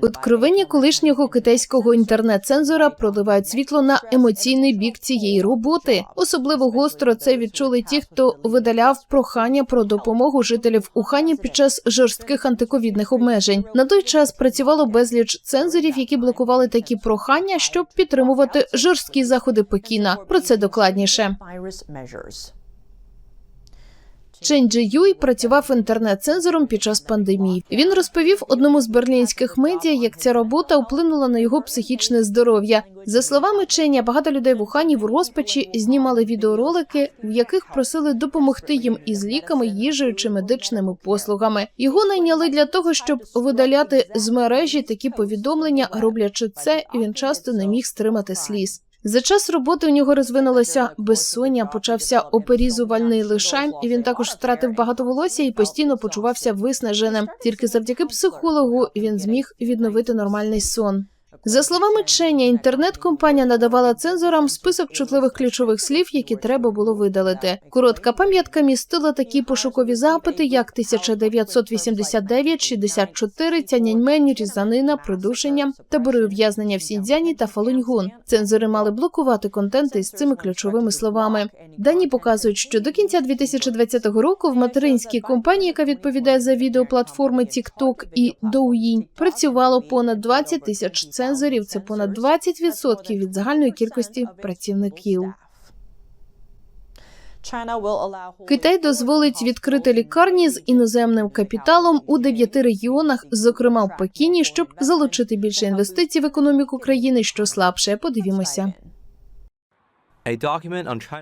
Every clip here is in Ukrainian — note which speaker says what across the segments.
Speaker 1: Откровення колишнього китайського інтернет-цензора проливають світло на емоційний бік цієї роботи. Особливо гостро це відчули ті, хто видаляв прохання про допомогу жителів Ухані під час жорстких антиковідних обмежень. На той час працювало безліч цензорів, які блокували такі прохання, щоб підтримувати жорсткі заходи Пекіна. Про це докладніше. Чен Джи Юй працював інтернет-цензором під час пандемії. Він розповів одному з берлінських медіа, як ця робота вплинула на його психічне здоров'я. За словами Ченя, багато людей в Ухані в розпачі знімали відеоролики, в яких просили допомогти їм із ліками, їжею чи медичними послугами. Його найняли для того, щоб видаляти з мережі такі повідомлення. Роблячи це, він часто не міг стримати сліз. За час роботи у нього розвинулося безсоння, почався оперізувальний лишай, і він також втратив багато волосся і постійно почувався виснаженим. Тільки завдяки психологу він зміг відновити нормальний сон. За словами Ченя, інтернет-компанія надавала цензорам список чутливих ключових слів, які треба було видалити. Коротка пам'ятка містила такі пошукові запити, як 1989, 64, Тяньаньмень, різанина, придушення, табори ув'язнення в Сіньцзяні та Фалуньгун. Цензори мали блокувати контент із цими ключовими словами. Дані показують, що до кінця 2020 року в материнській компанії, яка відповідає за відеоплатформи TikTok і Douyin, працювало понад 20 тисяч цензорів. Це понад 20% від загальної кількості працівників. Китай дозволить відкрити лікарні з іноземним капіталом у дев'яти регіонах, зокрема в Пекіні, щоб залучити більше інвестицій в економіку країни, що слабше. Подивімося.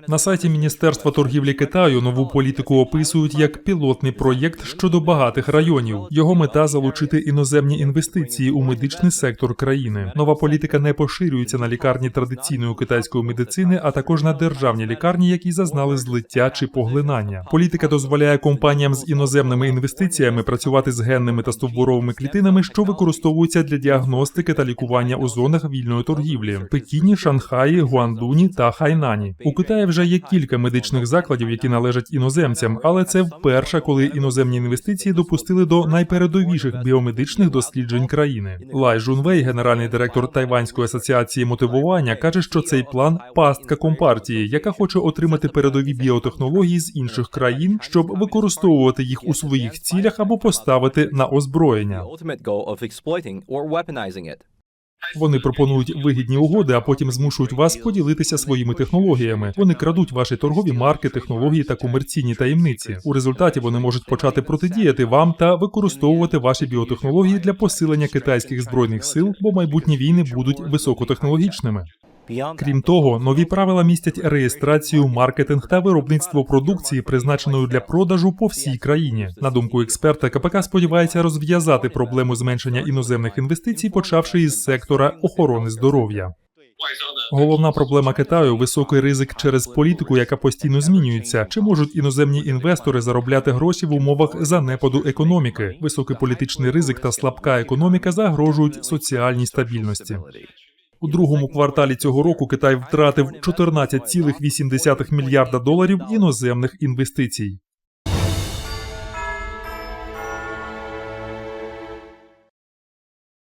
Speaker 2: На сайті Міністерства торгівлі Китаю нову політику описують як пілотний проєкт щодо багатих районів. Його мета залучити іноземні інвестиції у медичний сектор країни. Нова політика не поширюється на лікарні традиційної китайської медицини, а також на державні лікарні, які зазнали злиття чи поглинання. Політика дозволяє компаніям з іноземними інвестиціями працювати з генними та стовбуровими клітинами, що використовуються для діагностики та лікування у зонах вільної торгівлі Пекіні, Шанхаї, Гуандуні та Хайнані. У Китаї вже є кілька медичних закладів, які належать іноземцям, але це вперше, коли іноземні інвестиції допустили до найпередовіших біомедичних досліджень країни. Лай Жунвей, генеральний директор Тайванської асоціації мотивування, каже, що цей план пастка компартії, яка хоче отримати передові біотехнології з інших країн, щоб використовувати їх у своїх цілях або поставити на озброєння. Вони пропонують вигідні угоди, а потім змушують вас поділитися своїми технологіями. Вони крадуть ваші торгові марки, технології та комерційні таємниці. У результаті вони можуть почати протидіяти вам та використовувати ваші біотехнології для посилення китайських збройних сил, бо майбутні війни будуть високотехнологічними. Крім того, нові правила містять реєстрацію, маркетинг та виробництво продукції, призначеної для продажу по всій країні. На думку експерта, КПК сподівається розв'язати проблему зменшення іноземних інвестицій, почавши із сектора охорони здоров'я. Головна проблема Китаю високий ризик через політику, яка постійно змінюється. Чи можуть іноземні інвестори заробляти гроші в умовах занепаду економіки? Високий політичний ризик та слабка економіка загрожують соціальній стабільності. У другому кварталі цього року Китай втратив 14,8 мільярда доларів іноземних інвестицій.